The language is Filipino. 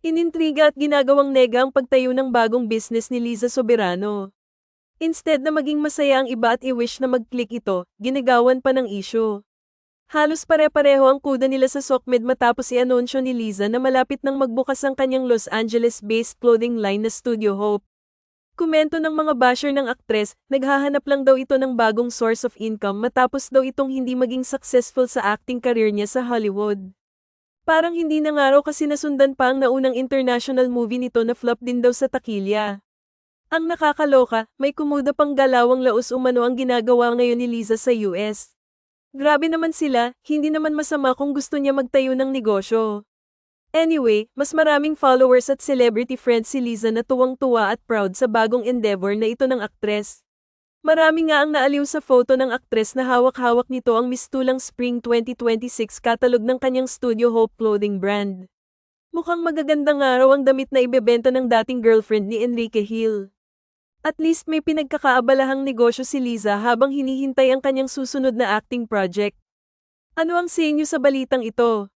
Inintriga at ginagawang nega ang pagtayo ng bagong business ni Liza Soberano. Instead na maging masaya ang iba at i-wish na mag-click ito, ginagawan pa ng issue. Halos pare-pareho ang kuda nila sa Sokmed matapos i-anunsyo ni Liza na malapit nang magbukas ang kanyang Los Angeles-based clothing line na Studio Hope. Komento ng mga basher ng aktres, naghahanap lang daw ito ng bagong source of income matapos daw itong hindi maging successful sa acting career niya sa Hollywood. Parang hindi na nga raw kasi nasundan pa ang naunang international movie nito na flop din daw sa takilya. Ang nakakaloka, may kumuda pang galawang laos umano ang ginagawa ngayon ni Liza sa US. Grabe naman sila, hindi naman masama kung gusto niya magtayo ng negosyo. Anyway, mas maraming followers at celebrity friends si Liza na tuwang-tuwa at proud sa bagong endeavor na ito ng aktres. Marami nga ang naaliw sa photo ng aktres na hawak-hawak nito ang mistulang Spring 2026 catalog ng kanyang Studio Hope clothing brand. Mukhang magagandang araw ang damit na ibebenta ng dating girlfriend ni Enrique Hill. At least may pinagkakaabalahang negosyo si Liza habang hinihintay ang kanyang susunod na acting project. Ano ang sa inyo sa balitang ito?